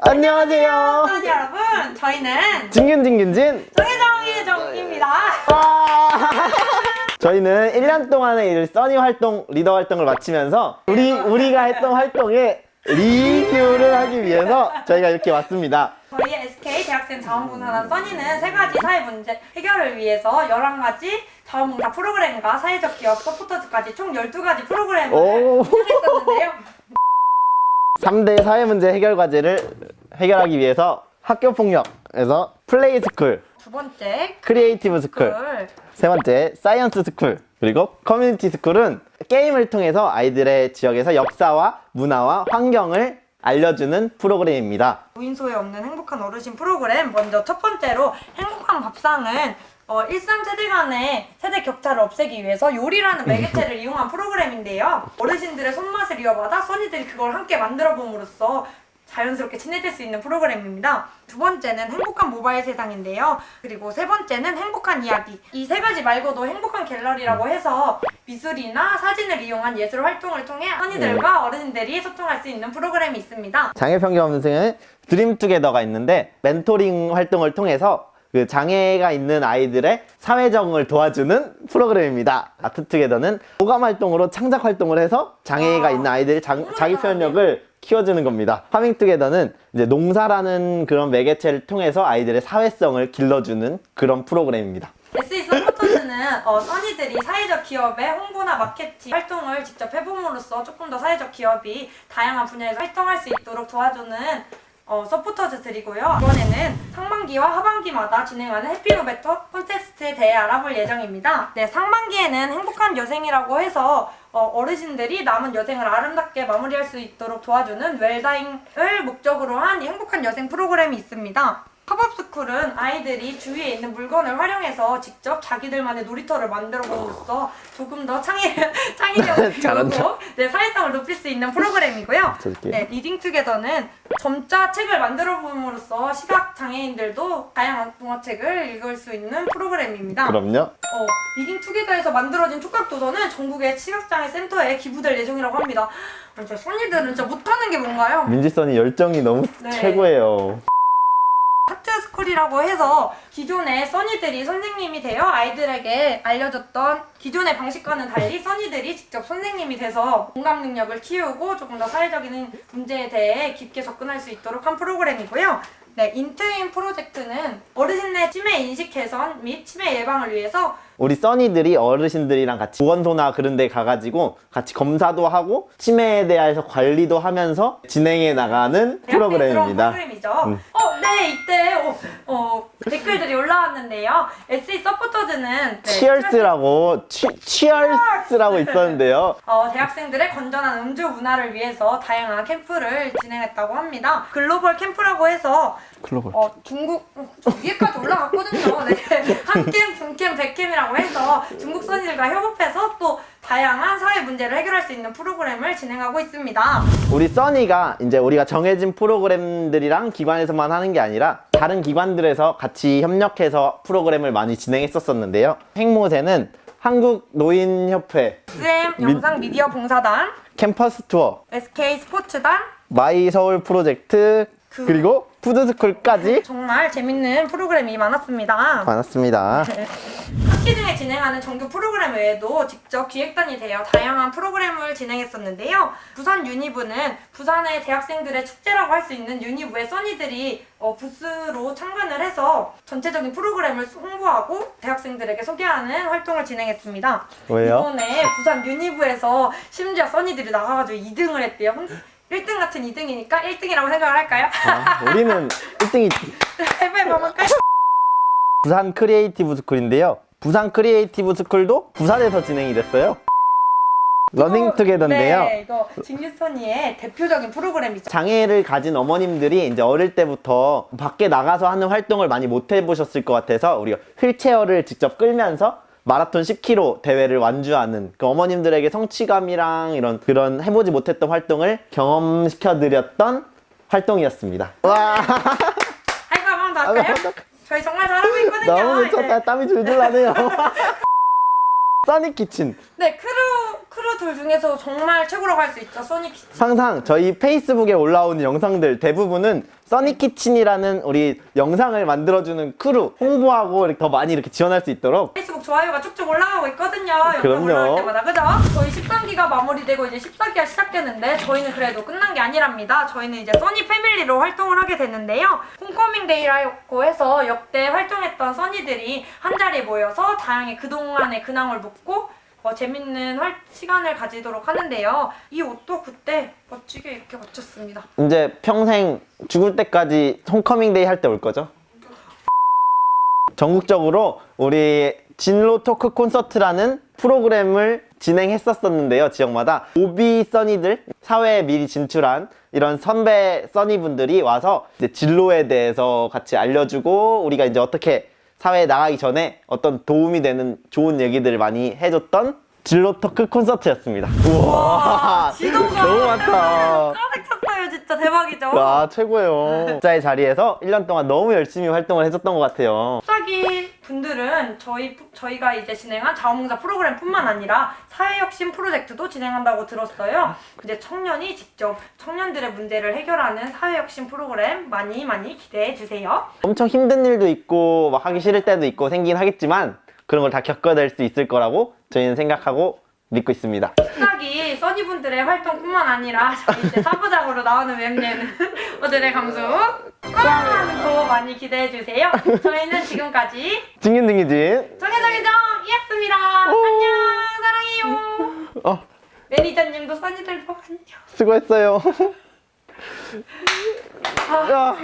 안녕하세요. 시청자 여러분, 저희는 진균진균진. 정혜정의 정입니다. 저희는 1년 동안의 일 써니 활동, 리더 활동을 마치면서 우리 우리가 했던 활동에 리뷰를 하기 위해서 저희가 이렇게 왔습니다. 저희 SK 대학생 자원봉사단 써니는 세 가지 사회 문제 해결을 위해서 11가지 자원봉사 프로그램과 사회적 기업 서포터즈까지 총 12가지 프로그램을 오. 진행했었는데요. 3대 사회 문제 해결 과제를 해결하기 위해서 학교 폭력에서 플레이 스쿨, 두 번째, 크리에이티브 스쿨, 글세 번째 사이언스 스쿨, 그리고 커뮤니티 스쿨은 게임을 통해서 아이들의 지역에서 역사와 문화와 환경을 알려주는 프로그램입니다. 무인소에 없는 행복한 어르신 프로그램 먼저 첫 번째로 행복한 밥상은 어, 일상 세대 간의 세대 격차를 없애기 위해서 요리라는 매개체를 이용한 프로그램인데요. 어르신들의 손맛을 이어받아 써니들이 그걸 함께 만들어 봄으로써 자연스럽게 친해질 수 있는 프로그램입니다. 두 번째는 행복한 모바일 세상인데요. 그리고 세 번째는 행복한 이야기. 이 세 가지 말고도 행복한 갤러리라고 해서 미술이나 사진을 이용한 예술 활동을 통해 써니들과 어르신들이 소통할 수 있는 프로그램이 있습니다. 장애평경 없는 드림 투게더가 있는데 멘토링 활동을 통해서 그 장애가 있는 아이들의 사회적응을 도와주는 프로그램입니다. 아트 투게더는 호감 활동으로 창작 활동을 해서 장애가 와. 있는 아이들의 장, 너무 자기 표현력을 키워주는 겁니다. 파밍 투게더는 이제 농사라는 그런 매개체를 통해서 아이들의 사회성을 길러주는 그런 프로그램입니다. SE 서포터즈는 어, 써니들이 사회적 기업의 홍보나 마케팅 활동을 직접 해봄으로써 조금 더 사회적 기업이 다양한 분야에서 활동할 수 있도록 도와주는 어, 서포터즈들이고요. 이번에는 상반기와 하반기마다 진행하는 해피노베터 콘테스트에 대해 알아볼 예정입니다. 네, 상반기에는 행복한 여생이라고 해서 어, 르신들이 남은 여생을 아름답게 마무리할 수 있도록 도와주는 웰다잉을 목적으로 한이 행복한 여생 프로그램이 있습니다. 팝업스쿨은 아이들이 주위에 있는 물건을 활용해서 직접 자기들만의 놀이터를 만들어 봄으로써 조금 더 창의, 창의력을. 키우고 네, 사회성을 높일 수 있는 프로그램이고요. 저렇게. 네, 리딩투게더는 점자 책을 만들어 봄으로써 시각 장애인들도 다양한 동화책을 읽을 수 있는 프로그램입니다. 그럼요. 어, 리딩투게더에서 만들어진 촉각 도서는 전국의 시각장애 센터에 기부될 예정이라고 합니다. 진짜 손이들은 진짜 못하는 게 뭔가요? 민지선이 열정이 너무 네. 최고예요. 하트스쿨이라고 해서 기존의 써니들이 선생님이 되어 아이들에게 알려줬던 기존의 방식과는 달리 써니들이 직접 선생님이 돼서 공감 능력을 키우고 조금 더 사회적인 문제에 대해 깊게 접근할 수 있도록 한 프로그램이고요. 네, 인트윈 프로젝트는 어르신의 치매 인식 개선 및 치매 예방을 위해서 우리 써니들이 어르신들이랑 같이 보건소나 그런 데 가가지고 같이 검사도 하고 치매에 대해서 관리도 하면서 진행해 나가는 프로그램입니다. 프로그램이죠. 음. 어, 네, 이때 어, 어, 댓글들이 올라왔는데요. SE 서포터즈는 네, 치얼스라고 치, 치얼스라고 있었는데요. 어, 대학생들의 건전한 음주 문화를 위해서 다양한 캠프를 진행했다고 합니다. 글로벌 캠프라고 해서 글로벌. 어, 중국 어, 저 위에까지 올라갔거든요. 네. 한캠, 중캠, 백캠이라고 해서 중국 선생들과 협업해서 또 다양한 사회 문제를 해결할 수 있는 프로그램을 진행하고 있습니다. 우리 써니가 이제 우리가 정해진 프로그램들이랑 기관에서만 하는 게 아니라 다른 기관들에서 같이 협력해서 프로그램을 많이 진행했었었는데요. 행모세는 한국 노인협회 SM 영상 미디어 봉사단, 캠퍼스 투어, SK 스포츠단, 마이 서울 프로젝트 그- 그리고 푸드스쿨까지 정말 재밌는 프로그램이 많았습니다. 많았습니다. 학기 중에 진행하는 정규 프로그램 외에도 직접 기획단이 되어 다양한 프로그램을 진행했었는데요. 부산 유니브는 부산의 대학생들의 축제라고 할 수 있는 유니브의 써니들이 어, 부스로 참관을 해서 전체적인 프로그램을 홍보하고 대학생들에게 소개하는 활동을 진행했습니다. 왜요? 이번에 부산 유니브에서 심지어 써니들이 나가가지고 2등을 했대요. 1등 같은 2등이니까 1등이라고 생각을 할까요? 아, 우리는 1등이 해봐야 할까요? 부산 크리에이티브 스쿨인데요. 부산 크리에이티브 스쿨도 부산에서 진행이 됐어요. 러닝 투게더인데요. 네, 이거 진유선이의 대표적인 프로그램이죠. 장애를 가진 어머님들이 이제 어릴 때부터 밖에 나가서 하는 활동을 많이 못 해보셨을 것 같아서 우리가 휠체어를 직접 끌면서 마라톤 10km 대회를 완주하는 그 어머님들에게 성취감이랑 이런 그런 해보지 못했던 활동을 경험시켜드렸던 활동이었습니다. 와, 하이브 한번 더 할까요? 저희 정말 잘하고 있거든요. 너무 미쳤다. 이제. 땀이 줄줄 나네요. 써니 키친. 네, 크루 크루 둘 중에서 정말 최고라고 할 수 있죠. 써니 키친. 항상 저희 페이스북에 올라오는 영상들 대부분은 써니 키친이라는 우리 영상을 만들어주는 크루 홍보하고 더 많이 이렇게 지원할 수 있도록 페이스북 좋아요가 쭉쭉 올라가고 있거든요. 영상 그럼요. 올라올 때마다 그죠? 저희 13기가 마무리되고 이제 14기가 시작되는데 저희는 그래도 끝난 게 아니랍니다. 저희는 이제 써니 패밀리로 활동을 하게 됐는데요. 홈커밍 데이라고 해서 역대 활동했던 써니들이 한 자리에 모여서 다양히 그동안의 근황을 묻고 어, 재밌는 활, 시간을 가지도록 하는데요. 이 옷도 그때 멋지게 이렇게 맞췄습니다. 이제 평생 죽을 때까지 홈커밍데이 할 때 올 거죠? 전국적으로 우리 진로 토크 콘서트라는 프로그램을 진행했었었는데요, 지역마다. 오비 써니들, 사회에 미리 진출한 이런 선배 써니분들이 와서 이제 진로에 대해서 같이 알려주고 우리가 이제 어떻게 사회에 나가기 전에 어떤 도움이 되는 좋은 얘기들을 많이 해줬던 진로 토크 콘서트였습니다. 우와, 너무 많다. 가득 찼어요. 진짜 대박이죠? 아 최고예요. 각자의 자리에서 1년 동안 너무 열심히 활동을 해줬던 것 같아요. 수사기 분들은 저희 저희가 이제 진행한 자원봉사 프로그램뿐만 아니라 사회혁신 프로젝트도 진행한다고 들었어요. 이제 청년이 직접 청년들의 문제를 해결하는 사회혁신 프로그램 많이 많이 기대해 주세요. 엄청 힘든 일도 있고 막 하기 싫을 때도 있고 생긴 하겠지만 그런 걸 다 겪어낼 수 있을 거라고 저희는 생각하고 믿고 있습니다. 수사기 써니분들의 활동뿐만 아니라 저희 이제 사부작으로 나오는 웹예는 오늘의 감수 꽝도 많이 기대해 주세요. 저희는 지금까지 증인등이진 정혜정혜정이었습니다. 안녕 사랑해요. 어 매니저님도 써니들도 안녕. 수고했어요. 아, 야.